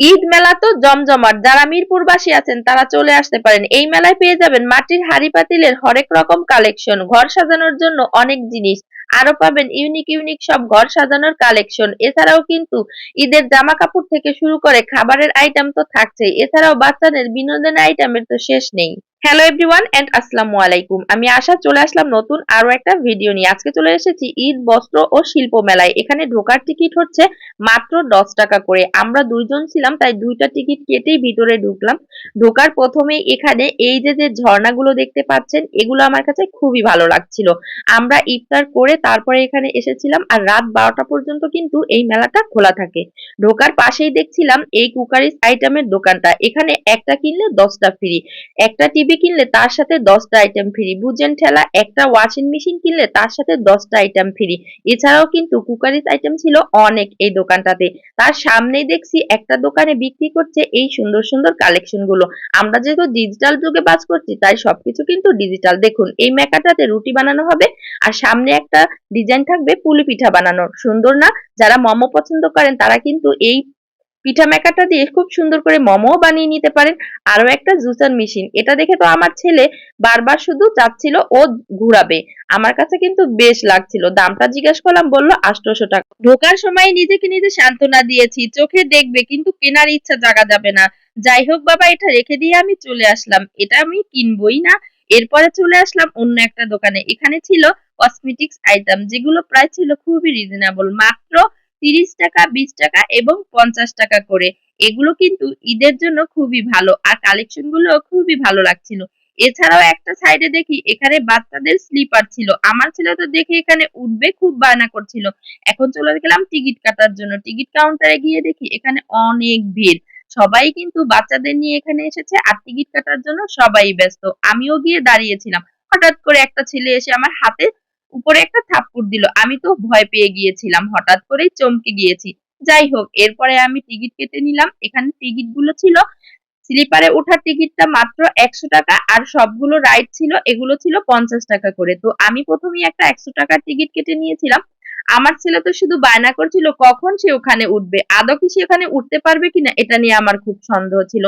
ঈদ মেলা তো জমজমাট, যারা মিরপুরবাসী আছেন তারা চলে আসতে পারেন। এই মেলায় পেয়ে যাবেন মাটির হাড়ি পাতিলের হরেক রকম কালেকশন, ঘর সাজানোর জন্য অনেক জিনিস। আরও পাবেন ইউনিক ইউনিক সব ঘর সাজানোর কালেকশন। এছাড়াও কিন্তু ঈদের জামা কাপড় থেকে শুরু করে খাবারের আইটেম তো থাকছেই। এছাড়াও বাচ্চাদের বিনোদনের আইটেমের তো শেষ নেই। হ্যালো এভরিওয়ান এন্ড আসসালামু আলাইকুম। আমি আশা চলে আসলাম নতুন আরও একটা ভিডিও নিয়ে। আজকে চলে এসেছি ঈদ, বস্ত্র ও শিল্প মেলায়। এখানে ঢোকার টিকিট হচ্ছে মাত্র দশ টাকা করে। আমরা দুইজন ছিলাম, তাই দুইটা টিকিট কেটেই ভিতরে ঢুকলাম। ঢোকার প্রথমে এখানে এই যে যে ঝর্ণাগুলো দেখতে পাচ্ছেন, এগুলো আমার কাছে খুবই ভালো লাগছিল। আমরা ইফতার করে তারপরে এখানে এসেছিলাম আর রাত বারোটা পর্যন্ত কিন্তু এই মেলাটা খোলা থাকে। ঢোকার পাশেই দেখছিলাম এই কুকারিস আইটেমের দোকানটা। এখানে একটা কিনলে দশটা ফ্রি একটা টিভি কিনলে তার সাথে দশটা আইটেম ফ্রি বুঝেন ঠেলা, একটা ওয়াশিং মেশিন কিনলে তার সাথে দশটা আইটেম ফ্রি এছাড়াও কিন্তু কুকারিস আইটেম ছিল অনেক এই দোকানটাতে। তার সামনেই দেখছি একটা দোকানে বিক্রি করছে এই সুন্দর সুন্দর কালেকশনগুলো। আমরা যেহেতু ডিজিটাল যুগে বাস করছি, তাই সবকিছু কিন্তু ডিজিটাল দেখুন, এই মেকাটাতে রুটি বানানো হবে আর সামনে একটা ডিজাইন থাকবে পুলি পিঠা বানানোর। সুন্দর না? যারা মোমো পছন্দ করেন, তারা কিন্তু এই পিঠা মেকারটা দিয়ে খুব সুন্দর করে মোমো বানিয়ে নিতে পারেন। আরও একটা জুসার মেশিন। এটা দেখে তো আমার ছেলে বারবার শুধু চাচ্ছিল ও ঘুরাবে। আমার কাছে কিন্তু বেশ লাগছিল। দামটা জিজ্ঞেস করলাম, বলল আটশোশো টাকা। ঢোকার সময় নিজেকে নিজে সান্ত্বনা দিয়েছি। চোখে দেখবে, কিন্তু কেনার ইচ্ছা জাগা যাবে না। যাই হোক বাবা, এটা রেখে দিয়ে আমি চলে আসলাম। এটা আমি কিনবই না। এরপরে চলে আসলাম অন্য একটা দোকানে। এখানে ছিল কসমেটিক্স আইটেম যেগুলো প্রায় ছিল খুবই রিজনেবল মাত্র তিরিশ টাকা, বিশ টাকা এবং পঞ্চাশ টাকা করে। এগুলো কিন্তু ঈদের জন্য খুবই ভালো আর কালেকশনগুলো খুবই ভালো লাগছিল। এছাড়াও একটা সাইডে দেখি, এখানে বাচ্চাদের স্লিপার ছিল। আমার ছেলে তো দেখে এখানে উঠবে, খুব বায়না করছিল। এখন চলে গেলাম টিকিট কাটার জন্য। টিকিট কাউন্টারে গিয়ে দেখি এখানে অনেক ভিড়। সবাই কিন্তু বাচ্চাদের নিয়ে এখানে এসেছে আর টিকিট কাটার জন্য সবাই ব্যস্ত। আমিও গিয়ে দাঁড়িয়েছিলাম। হঠাৎ করে একটা ছেলে এসে আমার হাতে উপরে একটা থাপ্পড় দিল। আমি তো ভয় পেয়ে গিয়েছিলাম, হঠাৎ করেই চমকে গিয়েছি। যাই হোক, এরপরে আমি টিকিট কেটে নিলাম। এখানে টিকিটগুলো ছিল, স্লিপারে ওঠার টিকিটটা মাত্র একশো টাকা আর সবগুলো রাইড ছিল, এগুলো ছিল পঞ্চাশ টাকা করে। তো আমি প্রথমেই একটা একশো টাকার টিকিট কেটে নিয়েছিলাম। আমার ছেলে তো শুধু বায়না করছিল, কখন সে ওখানে উঠবে? আদৌ কি সে ওখানে উঠতে পারবে কিনা? এটা নিয়ে আমার খুব সন্দেহ ছিল।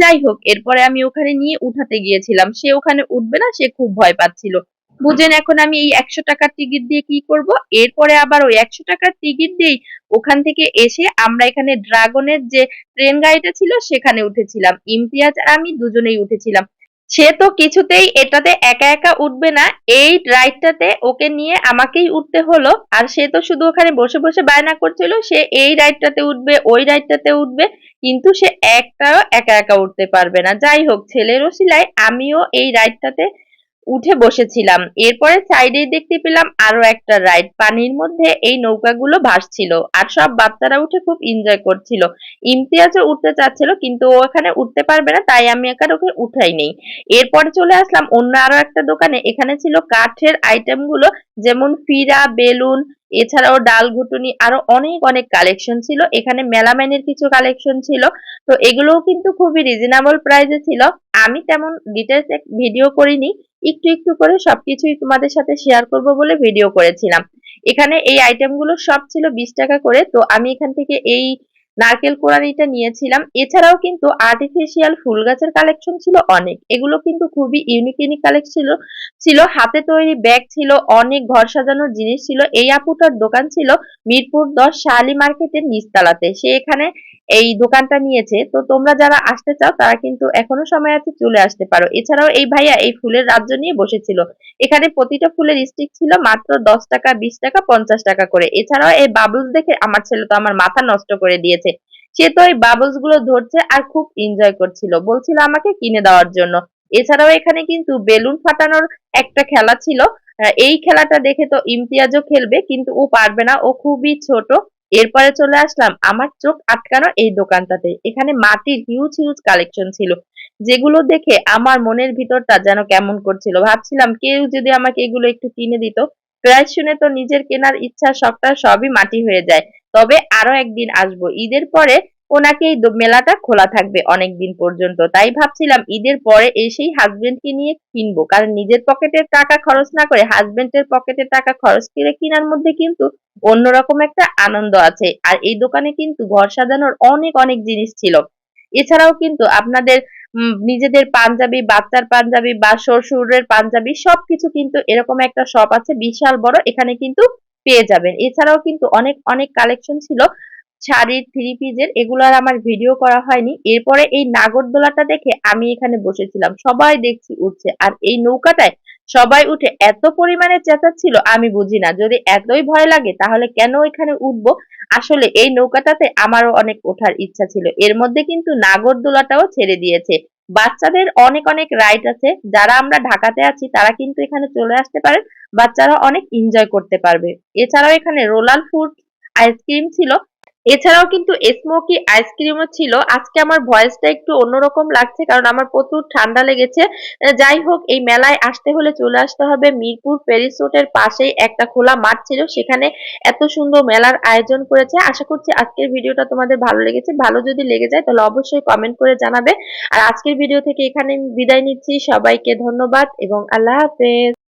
যাই হোক, এরপরে আমি ওখানে নিয়ে উঠাতে গিয়েছিলাম। সে ওখানে উঠবে না, সে খুব ভয় পাচ্ছিল। বুঝেন এখন আমি এই একশো টাকার টিকিট দিয়ে কি করব? এরপরে আবার ওই একশো টাকার টিকিট দিয়েই ওখান থেকে এসে আমরা এখানে ড্রাগনের যে ট্রেন গাড়িটা ছিল সেখানে উঠেছিলাম। ইমতিয়াজ আর আমি দুজনেই উঠেছিলাম। সে তো কিছুতেই এটাতে একা একা উঠবে না। এই রাইডটাতে ওকে নিয়ে আমাকেই উঠতে হলো। আর সে তো শুধু ওখানে বসে বসে বায়না করছিল। সে এই রাইডটাতে উঠবে, ওই রাইডটাতে উঠবে। কিন্তু সে একটাও একা একা উঠতে পারবে না। যাই হোক, ছেলের ওসিলায় আমিও এই রাইডটাতে উঠে বসেছিলাম। এরপরে সাইডেই দেখতে পেলাম আরও একটা রাইড। পানির মধ্যে এই নৌকাগুলো ভাসছিল আর সব বাচ্চারা উঠে খুব এনজয় করছিল। ইমতিয়াজও উঠতে চাচ্ছিল কিন্তু ও এখানে উঠতে পারবে না, তাই আমি একা ওকে উঠাই নেই। এরপরে চলে আসলাম অন্য আরও একটা দোকানে। এখানে ছিল কাঠের আইটেমগুলো যেমন ফিরা, বেলুন, এছাড়াও ডাল ঘুটুনি, আরও অনেক অনেক কালেকশন ছিল। এখানে মেলাম্যানের কিছু কালেকশন ছিল। তো এগুলোও কিন্তু খুবই রিজনেবল প্রাইসে ছিল। আমি তেমন ডিটেলস ভিডিও করিনি। একটু একটু করে সবকিছুই তোমাদের সাথে শেয়ার করব বলে ভিডিও করেছিলাম। এখানে এই আইটেমগুলো সব ছিল বিশ টাকা করে, তো আমি এখান থেকে এই নারকেল কোরানিটা নিয়েছিলাম। এছাড়াও কিন্তু আর্টিফিশিয়াল ফুল গাছের কালেকশন ছিল অনেক। এগুলো কিন্তু খুবই ইউনিক ইউনিক কালেকশন ছিল। ছিল, হাতে তৈরি ব্যাগ ছিল, অনেক ঘর সাজানোর জিনিস ছিল। এই আপুটার দোকান ছিল মিরপুর দশ শালি মার্কেটের নিচতলাতে। সে এখানে এই দোকানটা নিয়েছে। তো তোমরা যারা আসতে চাও, তারা কিন্তু এখনও সময় আছে, চলে আসতে পারো। এছাড়াও এই ভাইয়া এই ফুলের রাজ্য নিয়ে বসেছিল। এখানে প্রতিটা ফুলের স্টিক ছিল মাত্র দশ টাকা, বিশ টাকা, পঞ্চাশ টাকা করে। এছাড়াও এই বাবলস দেখে আমার ছেলে তো আমার মাথা নষ্ট করে দিয়েছে। সে তো এই বাবলসগুলো ধরছে আর খুব এনজয় করছিল। বলছিল আমাকে কিনে দেওয়ার জন্য। এছাড়াও এখানে কিন্তু বেলুন ফাটানোর একটা খেলা ছিল। এই খেলাটা দেখে তো ইমতিয়াজও খেলবে, কিন্তু ও পারবে না। ও খুবই ছোট। এরপরে চলে আসলাম, আমার চোখ আটকানো এই দোকানটাতে। এখানে মাটির হিউজ হিউজ কালেকশন ছিল, যেগুলো দেখে আমার মনের ভিতরটা যেন কেমন করছিল। ভাবছিলাম কেউ যদি আমাকে এগুলো একটু কিনে দিত, প্রায় শুনে তো নিজের কেনার ইচ্ছা সবটা সবই মাটি হয়ে যায়। তবে আরও একদিন আসব। ঈদের পরে ওনাকে এই মেলাটা খোলা থাকবে অনেক দিন পর্যন্ত। তাই ভাবছিলাম ঈদের পরে এসেই হাজবেন্ডকে নিয়ে কিনবো। কারণ নিজের পকেটের টাকা খরচ না করে হাজবেন্ডের পকেটের টাকা খরচ করে কেনার মধ্যে কিন্তু অন্যরকম একটা আনন্দ আছে। আর এই দোকানে কিন্তু ঘর সাজানোর অনেক অনেক জিনিস ছিল। এছাড়াও কিন্তু আপনাদের নিজেদের পাঞ্জাবি, বাচ্চার পাঞ্জাবি বা শ্বশুরের পাঞ্জাবি সবকিছু কিন্তু এরকম একটা শপ আছে বিশাল বড়, এখানে কিন্তু পেয়ে যাবেন। এছাড়াও কিন্তু অনেক অনেক কালেকশন ছিল। শাড়ির থ্রি পিজের এগুলো আর আমার ভিডিও করা হয়নি। এরপরে এই নাগরদোলাটা দেখে আমি এখানে বসেছিলাম। সবাই দেখছি উঠছে। আর এই নৌকাটায় সবাই উঠে এত পরিমাণে চেঁচাচ্ছিল, আমি বুঝি না। যদি এতই ভয় লাগে, তাহলে কেন এখানে উঠবো? আসলে এই নৌকাটাতে আমারও অনেক ওঠার ইচ্ছা ছিল। এর মধ্যে কিন্তু নাগরদোলাটাও ছেড়ে দিয়েছে। বাচ্চাদের অনেক অনেক রাইড আছে। যারা আমরা ঢাকাতে আছি, তারা কিন্তু এখানে চলে আসতে পারেন। বাচ্চারা অনেক এনজয় করতে পারবে। এছাড়াও এখানে রোলাল ফুড আইসক্রিম ছিল। এছাড়াও কিন্তু স্মোকি আইসক্রিমও ছিল। আজকে আমার ভয়েসটা একটু অন্যরকম লাগছে, কারণ আমার প্রচুর ঠান্ডা লেগেছে। যাই হোক, এই মেলায় আসতে হলে চলে আসতে হবে। মিরপুর প্যারিস রোডের পাশেই একটা খোলা মাঠ ছিল, সেখানে এত সুন্দর মেলার আয়োজন করেছে। আশা করছি আজকের ভিডিওটা তোমাদের ভালো লেগেছে। ভালো যদি লেগে যায়, তাহলে অবশ্যই কমেন্ট করে জানাবে। আর আজকের ভিডিও থেকে এখানে বিদায় নিচ্ছি। সবাইকে ধন্যবাদ এবং আল্লাহ হাফেজ।